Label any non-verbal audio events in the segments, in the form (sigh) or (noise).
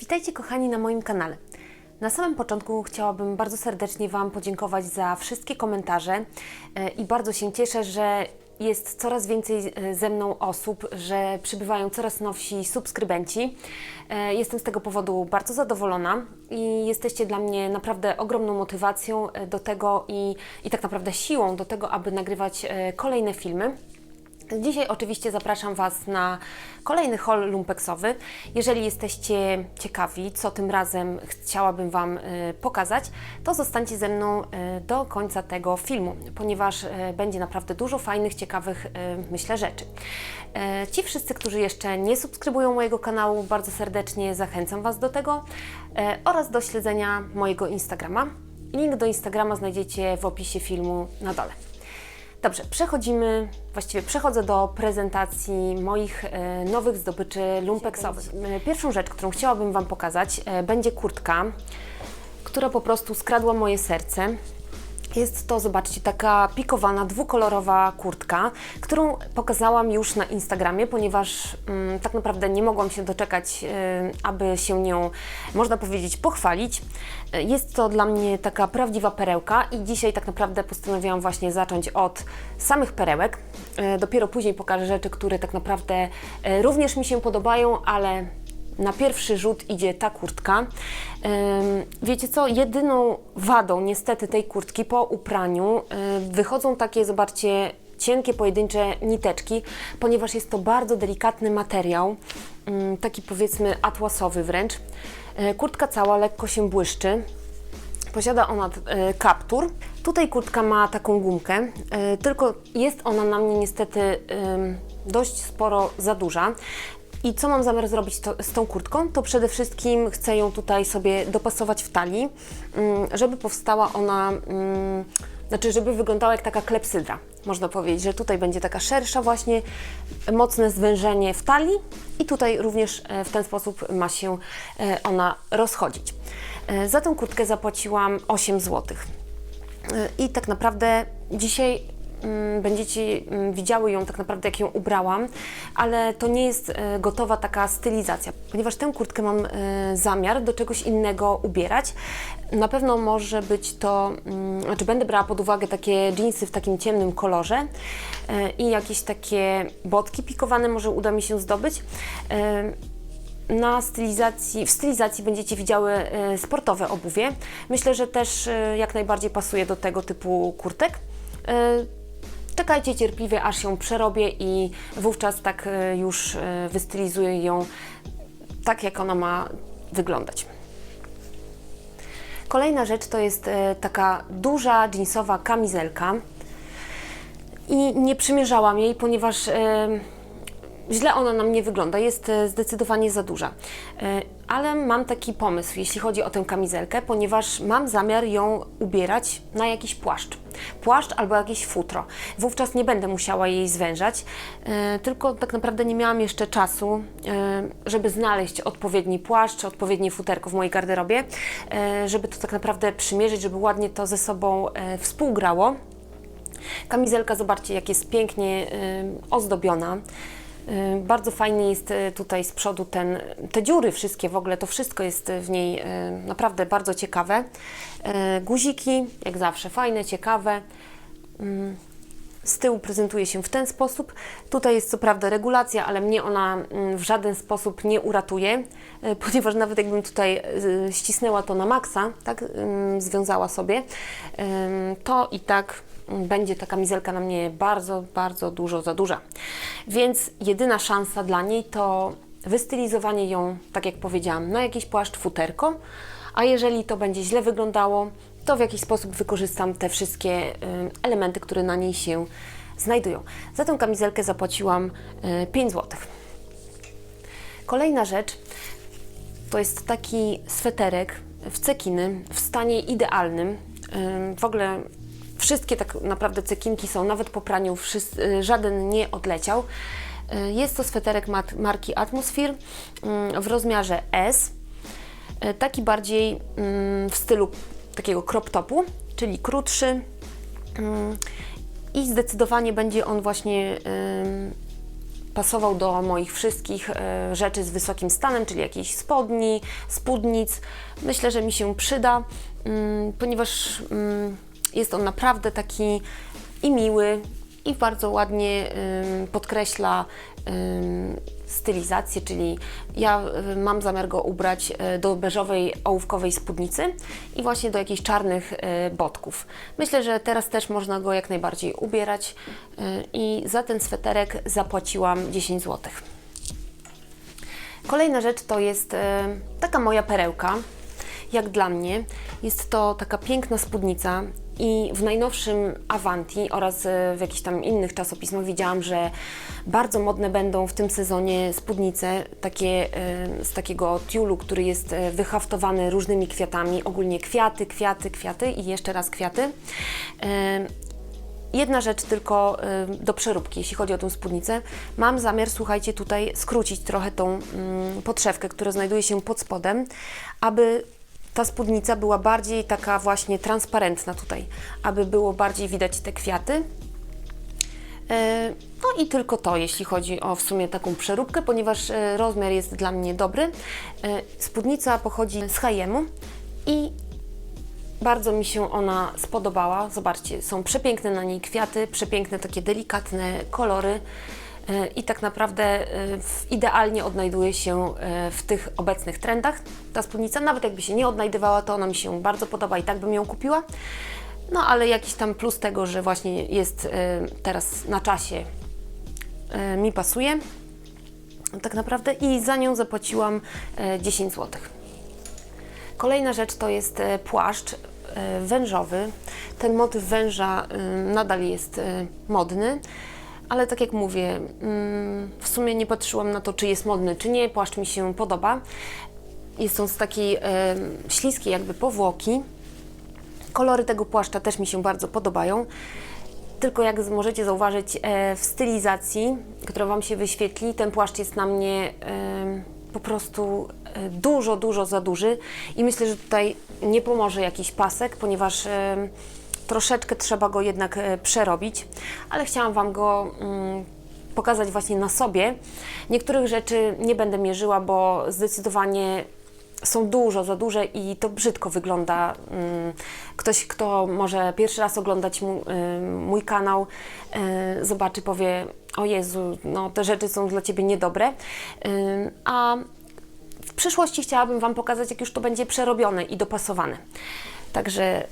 Witajcie kochani na moim kanale. Na samym początku chciałabym bardzo serdecznie Wam podziękować za wszystkie komentarze e, i bardzo się cieszę, że jest coraz więcej e, ze mną osób, że przybywają coraz nowsi subskrybenci. E, Jestem z tego powodu bardzo zadowolona i jesteście dla mnie naprawdę ogromną motywacją do tego i, i tak naprawdę siłą do tego, aby nagrywać kolejne filmy. Dzisiaj oczywiście zapraszam Was na kolejny haul lumpeksowy. Jeżeli jesteście ciekawi, co tym razem chciałabym Wam e, pokazać, to zostańcie ze mną e, do końca tego filmu, ponieważ e, będzie naprawdę dużo fajnych, ciekawych, myślę, rzeczy. Ci wszyscy, którzy jeszcze nie subskrybują mojego kanału, bardzo serdecznie zachęcam Was do tego oraz do śledzenia mojego Instagrama. Link do Instagrama znajdziecie w opisie filmu na dole. Dobrze, przechodzimy, właściwie przechodzę do prezentacji moich e, nowych zdobyczy lumpeksowych. E, Pierwszą rzecz, którą chciałabym Wam pokazać, e, będzie kurtka, która po prostu skradła moje serce. Jest to, zobaczcie, taka pikowana, dwukolorowa kurtka, którą pokazałam już na Instagramie, ponieważ mm, tak naprawdę nie mogłam się doczekać, e, aby się nią, można powiedzieć, pochwalić. Jest to dla mnie taka prawdziwa perełka i dzisiaj tak naprawdę postanowiłam właśnie zacząć od samych perełek. E, Dopiero później pokażę rzeczy, które tak naprawdę e, również mi się podobają, ale na pierwszy rzut idzie ta kurtka. Wiecie co, jedyną wadą niestety tej kurtki po upraniu y, wychodzą takie, zobaczcie, cienkie pojedyncze niteczki, ponieważ jest to bardzo delikatny materiał, taki powiedzmy atłasowy wręcz. Y, Kurtka cała lekko się błyszczy. Posiada ona e, kaptur. Tutaj kurtka ma taką gumkę, tylko jest ona na mnie niestety dość sporo za duża. I co mam zamiar zrobić to, z tą kurtką? To przede wszystkim chcę ją tutaj sobie dopasować w talii, mm, żeby powstała ona, mm, znaczy żeby wyglądała jak taka klepsydra. Można powiedzieć, że tutaj będzie taka szersza właśnie, mocne zwężenie w talii i tutaj również e, w ten sposób ma się e, ona rozchodzić. E, Za tą kurtkę zapłaciłam 8 zł. I tak naprawdę dzisiaj będziecie mm, widziały ją tak naprawdę jak ją ubrałam, ale to nie jest e, gotowa taka stylizacja, ponieważ tę kurtkę mam e, zamiar do czegoś innego ubierać. Na pewno może być to, mm, znaczy będę brała pod uwagę takie jeansy w takim ciemnym kolorze e, i jakieś takie botki pikowane może uda mi się zdobyć. Na stylizacji, w stylizacji będziecie widziały sportowe obuwie. Myślę, że też jak najbardziej pasuje do tego typu kurtek. Czekajcie cierpliwie, aż ją przerobię i wówczas tak e, już e, wystylizuję ją tak, jak ona ma wyglądać. Kolejna rzecz to jest e, taka duża jeansowa kamizelka i nie przymierzałam jej, ponieważ źle ona na mnie wygląda, jest zdecydowanie za duża. Ale mam taki pomysł, jeśli chodzi o tę kamizelkę, ponieważ mam zamiar ją ubierać na jakiś płaszcz. Płaszcz albo jakieś futro. Wówczas nie będę musiała jej zwężać, e, tylko tak naprawdę nie miałam jeszcze czasu, e, żeby znaleźć odpowiedni płaszcz, odpowiednie futerko w mojej garderobie, e, żeby to tak naprawdę przymierzyć, żeby ładnie to ze sobą współgrało. Kamizelka, zobaczcie, jak jest pięknie ozdobiona. Y, Bardzo fajny jest y, tutaj z przodu ten, te dziury wszystkie, w ogóle to wszystko jest w niej y, naprawdę bardzo ciekawe. Guziki, jak zawsze, fajne, ciekawe. Z tyłu prezentuje się w ten sposób. Tutaj jest co prawda regulacja, ale mnie ona mm, w żaden sposób nie uratuje, (laughs) ponieważ nawet jakbym tutaj ścisnęła to na maksa, tak, związała sobie, to i tak będzie ta kamizelka na mnie bardzo, bardzo dużo za duża. Więc jedyna szansa dla niej to wystylizowanie ją, tak jak powiedziałam, na jakiś płaszcz, futerko, a jeżeli to będzie źle wyglądało, to w jakiś sposób wykorzystam te wszystkie y, elementy, które na niej się znajdują. Za tę kamizelkę zapłaciłam y, 5 zł. Kolejna rzecz to jest taki sweterek w cekiny w stanie idealnym. Ym, W ogóle wszystkie tak naprawdę cekinki są, nawet po praniu wszys- y, żaden nie odleciał. Y, Jest to sweterek marki Atmosphere ym, w rozmiarze S. Y, Taki bardziej ym, w stylu takiego crop topu, czyli krótszy. Ym, I zdecydowanie będzie on właśnie ym, pasował do moich wszystkich rzeczy z wysokim stanem, czyli jakiejś spodni, spódnic. Myślę, że mi się przyda, mm, ponieważ mm, jest on naprawdę taki i miły, i bardzo ładnie podkreśla stylizację, czyli ja y, mam zamiar go ubrać y, do beżowej ołówkowej spódnicy i właśnie do jakichś czarnych y, botków. Myślę, że teraz też można go jak najbardziej ubierać i za ten sweterek zapłaciłam 10 zł. Kolejna rzecz to jest taka moja perełka, jak dla mnie. Jest to taka piękna spódnica i w najnowszym Avanti oraz e, w jakichś tam innych czasopismach widziałam, że bardzo modne będą w tym sezonie spódnice takie e, z takiego tiulu, który jest e, wyhaftowany różnymi kwiatami, ogólnie kwiaty, kwiaty, kwiaty i jeszcze raz kwiaty. Jedna rzecz tylko do przeróbki, jeśli chodzi o tą spódnicę. Mam zamiar, słuchajcie, tutaj skrócić trochę tą mm, podszewkę, która znajduje się pod spodem, aby ta spódnica była bardziej taka właśnie transparentna tutaj, aby było bardziej widać te kwiaty. E, No i tylko to, jeśli chodzi o w sumie taką przeróbkę, ponieważ e, rozmiar jest dla mnie dobry. E, Spódnica pochodzi z H&M i bardzo mi się ona spodobała. Zobaczcie, są przepiękne na niej kwiaty, przepiękne takie delikatne kolory i tak naprawdę e, idealnie odnajduje się e, w tych obecnych trendach. Ta spódnica, nawet jakby się nie odnajdywała, to ona mi się bardzo podoba i tak bym ją kupiła. No ale jakiś tam plus tego, że właśnie jest e, teraz na czasie, mi pasuje. Tak naprawdę i za nią zapłaciłam e, 10 złotych. Kolejna rzecz to jest płaszcz wężowy. Ten motyw węża nadal jest modny, ale tak jak mówię, mm, w sumie nie patrzyłam na to, czy jest modny, czy nie. Płaszcz mi się podoba. Jest on z takiej śliskiej jakby powłoki. Kolory tego płaszcza też mi się bardzo podobają. Tylko jak możecie zauważyć e, w stylizacji, która Wam się wyświetli, ten płaszcz jest na mnie po prostu e, dużo, dużo za duży i myślę, że tutaj nie pomoże jakiś pasek, ponieważ troszeczkę trzeba go jednak e, przerobić, ale chciałam Wam go mm, pokazać właśnie na sobie. Niektórych rzeczy nie będę mierzyła, bo zdecydowanie są dużo za duże i to brzydko wygląda. Mm, Ktoś, kto może pierwszy raz oglądać y, mój kanał, y, zobaczy, powie: O Jezu, no te rzeczy są dla ciebie niedobre. A w przyszłości chciałabym Wam pokazać, jak już to będzie przerobione i dopasowane. Także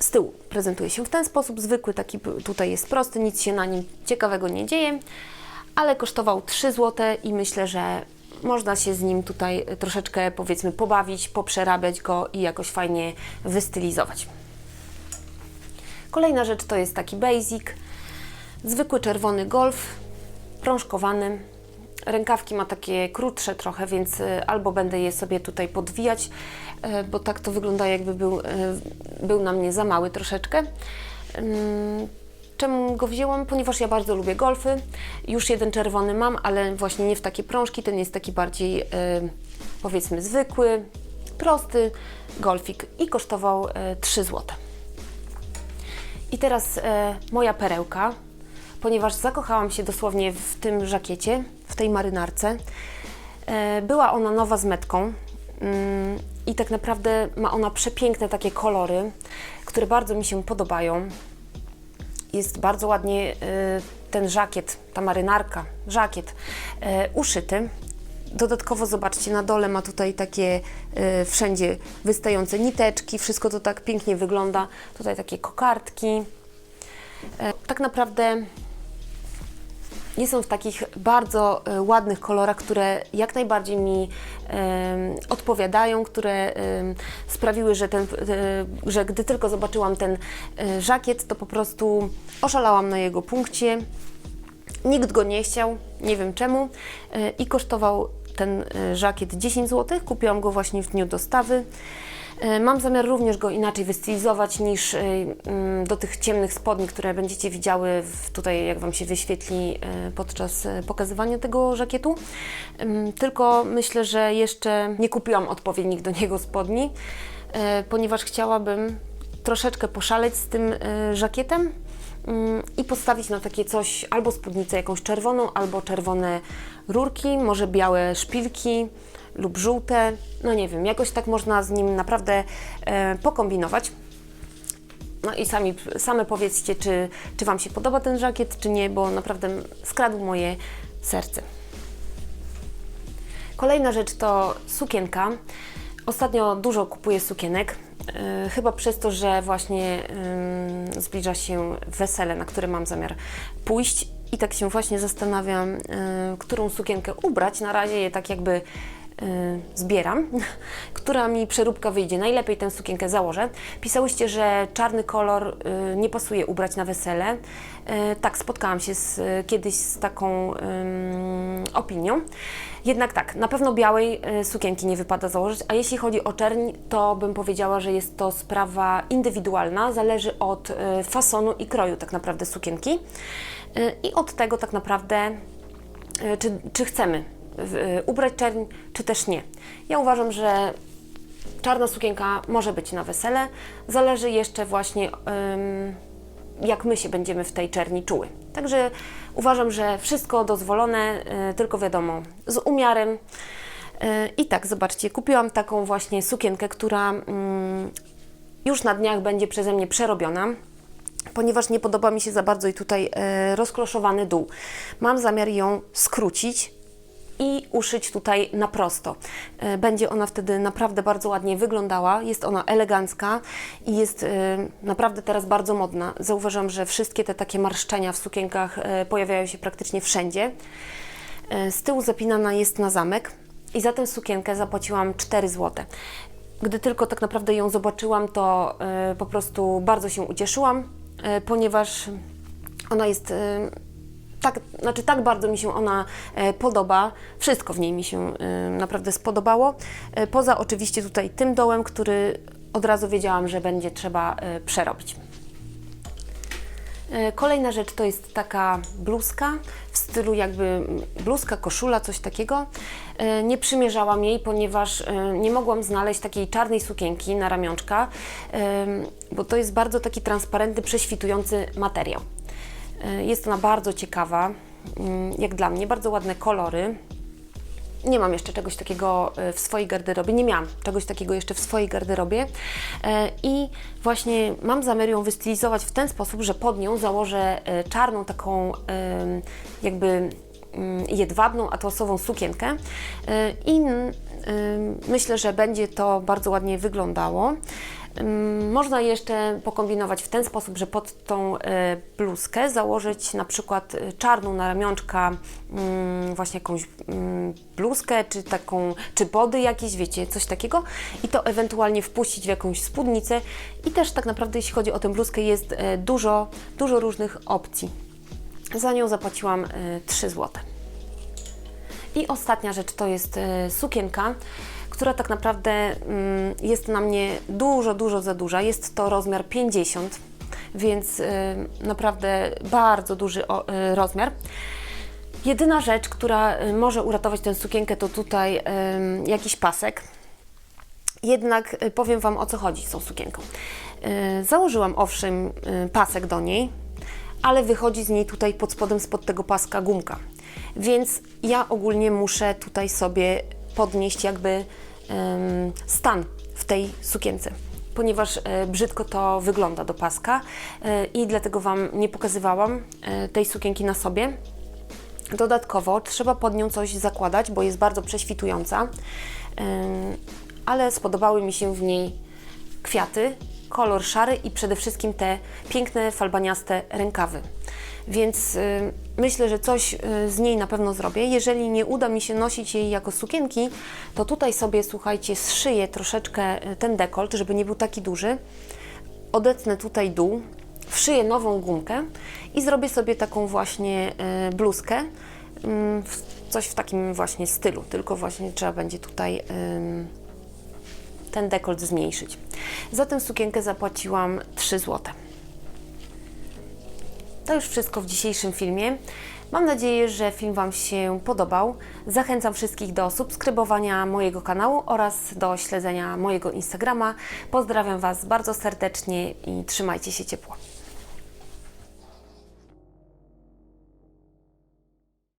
z tyłu prezentuje się w ten sposób, zwykły taki tutaj jest prosty, nic się na nim ciekawego nie dzieje, ale kosztował 3 zł i myślę, że można się z nim tutaj troszeczkę powiedzmy pobawić, poprzerabiać go i jakoś fajnie wystylizować. Kolejna rzecz to jest taki basic, zwykły czerwony golf, prążkowany. Rękawki ma takie krótsze trochę, więc y, albo będę je sobie tutaj podwijać, bo tak to wygląda jakby był, y, był na mnie za mały troszeczkę. Ym, Czemu go wzięłam? Ponieważ ja bardzo lubię golfy. Już jeden czerwony mam, ale właśnie nie w takie prążki, ten jest taki bardziej y, powiedzmy zwykły, prosty golfik i kosztował y, 3 zł. I teraz e, moja perełka, ponieważ zakochałam się dosłownie w tym żakiecie, w tej marynarce. E, była ona nowa z metką mm, i tak naprawdę ma ona przepiękne takie kolory, które bardzo mi się podobają. Jest bardzo ładnie e, ten żakiet, ta marynarka, żakiet e, uszyty. Dodatkowo zobaczcie, na dole ma tutaj takie e, wszędzie wystające niteczki, wszystko to tak pięknie wygląda. Tutaj takie kokardki. Tak naprawdę jest on w takich bardzo e, ładnych kolorach, które jak najbardziej mi odpowiadają, które sprawiły, że, ten, e, że gdy tylko zobaczyłam ten e, żakiet, to po prostu oszalałam na jego punkcie. Nikt go nie chciał, nie wiem czemu, i kosztował ten żakiet 10 zł. Kupiłam go właśnie w dniu dostawy. E, Mam zamiar również go inaczej wystylizować niż e, mm, do tych ciemnych spodni, które będziecie widziały tutaj, jak Wam się wyświetli e, podczas pokazywania tego żakietu. Tylko myślę, że jeszcze nie kupiłam odpowiednich do niego spodni, ponieważ chciałabym troszeczkę poszaleć z tym żakietem mm, i postawić na takie coś, albo spódnicę jakąś czerwoną, albo czerwone rurki, może białe szpilki lub żółte, no nie wiem, jakoś tak można z nim naprawdę e, pokombinować. No i sami, same powiedzcie, czy, czy Wam się podoba ten żakiet, czy nie, bo naprawdę skradł moje serce. Kolejna rzecz to sukienka. Ostatnio dużo kupuję sukienek, yy, chyba przez to, że właśnie yy, zbliża się wesele, na które mam zamiar pójść i tak się właśnie zastanawiam, yy, którą sukienkę ubrać. Na razie je tak jakby zbieram, (laughs) która mi przeróbka wyjdzie. Najlepiej tę sukienkę założę. Pisałyście, że czarny kolor y, nie pasuje ubrać na wesele. Y, tak, spotkałam się z, kiedyś z taką ym, opinią. Jednak tak, na pewno białej y, sukienki nie wypada założyć, a jeśli chodzi o czerń, to bym powiedziała, że jest to sprawa indywidualna, zależy od y, fasonu i kroju tak naprawdę sukienki y, i od tego tak naprawdę y, czy, czy chcemy y, ubrać czerń, czy też nie. Ja uważam, że czarna sukienka może być na wesele. Zależy jeszcze właśnie, jak my się będziemy w tej czerni czuły. Także uważam, że wszystko dozwolone, y, tylko wiadomo, z umiarem. Y, I tak, zobaczcie, kupiłam taką właśnie sukienkę, która już na dniach będzie przeze mnie przerobiona ponieważ nie podoba mi się za bardzo i tutaj e, rozkloszowany dół. Mam zamiar ją skrócić i uszyć tutaj na prosto. E, Będzie ona wtedy naprawdę bardzo ładnie wyglądała, jest ona elegancka i jest e, naprawdę teraz bardzo modna. Zauważam, że wszystkie te takie marszczenia w sukienkach e, pojawiają się praktycznie wszędzie. Z tyłu zapinana jest na zamek i za tę sukienkę zapłaciłam 4 zł. Gdy tylko tak naprawdę ją zobaczyłam, to po prostu bardzo się ucieszyłam, ponieważ ona jest tak, znaczy tak bardzo mi się ona e, podoba. Wszystko w niej mi się e, naprawdę spodobało. E, Poza oczywiście tutaj tym dołem, który od razu wiedziałam, że będzie trzeba przerobić. Kolejna rzecz to jest taka bluzka w stylu jakby bluzka, koszula, coś takiego. Nie przymierzałam jej, ponieważ nie mogłam znaleźć takiej czarnej sukienki na ramionczka, bo to jest bardzo taki transparentny, prześwitujący materiał. E, Jest ona bardzo ciekawa, mm, jak dla mnie, bardzo ładne kolory. Nie mam jeszcze czegoś takiego e, w swojej garderobie, nie miałam czegoś takiego jeszcze w swojej garderobie E, i właśnie mam zamiar ją wystylizować w ten sposób, że pod nią założę czarną taką jakby mm, jedwabną, atłasową sukienkę i mm, myślę, że będzie to bardzo ładnie wyglądało. Można jeszcze pokombinować w ten sposób, że pod tą e, bluzkę założyć na przykład e, czarną na ramionczka mm, właśnie jakąś mm, bluzkę, czy taką, czy body jakieś, wiecie, coś takiego i to ewentualnie wpuścić w jakąś spódnicę i też tak naprawdę jeśli chodzi o tę bluzkę jest e, dużo, dużo różnych opcji. Za nią zapłaciłam e, 3 złote. I ostatnia rzecz to jest sukienka, która tak naprawdę mm, jest na mnie dużo, dużo za duża. Jest to rozmiar 50, więc e, naprawdę bardzo duży e, rozmiar. Jedyna rzecz, która e, może uratować tę sukienkę, to tutaj jakiś pasek. Jednak powiem Wam o co chodzi z tą sukienką. Założyłam owszem pasek do niej, ale wychodzi z niej tutaj pod spodem, spod tego paska gumka. Więc ja ogólnie muszę tutaj sobie podnieść jakby stan w tej sukience. Ponieważ e, brzydko to wygląda do paska e, i dlatego Wam nie pokazywałam e, tej sukienki na sobie. Dodatkowo trzeba pod nią coś zakładać, bo jest bardzo prześwitująca, ale spodobały mi się w niej kwiaty, kolor szary i przede wszystkim te piękne falbaniaste rękawy. Więc y, myślę, że coś y, z niej na pewno zrobię. Jeżeli nie uda mi się nosić jej jako sukienki, to tutaj sobie, słuchajcie, zszyję troszeczkę y, ten dekolt, żeby nie był taki duży. Odetnę tutaj dół, wszyję nową gumkę i zrobię sobie taką właśnie bluzkę. w- Coś w takim właśnie stylu, tylko właśnie trzeba będzie tutaj ten dekolt zmniejszyć. Za tę sukienkę zapłaciłam 3 zł. To już wszystko w dzisiejszym filmie. Mam nadzieję, że film Wam się podobał. Zachęcam wszystkich do subskrybowania mojego kanału oraz do śledzenia mojego Instagrama. Pozdrawiam Was bardzo serdecznie i trzymajcie się ciepło.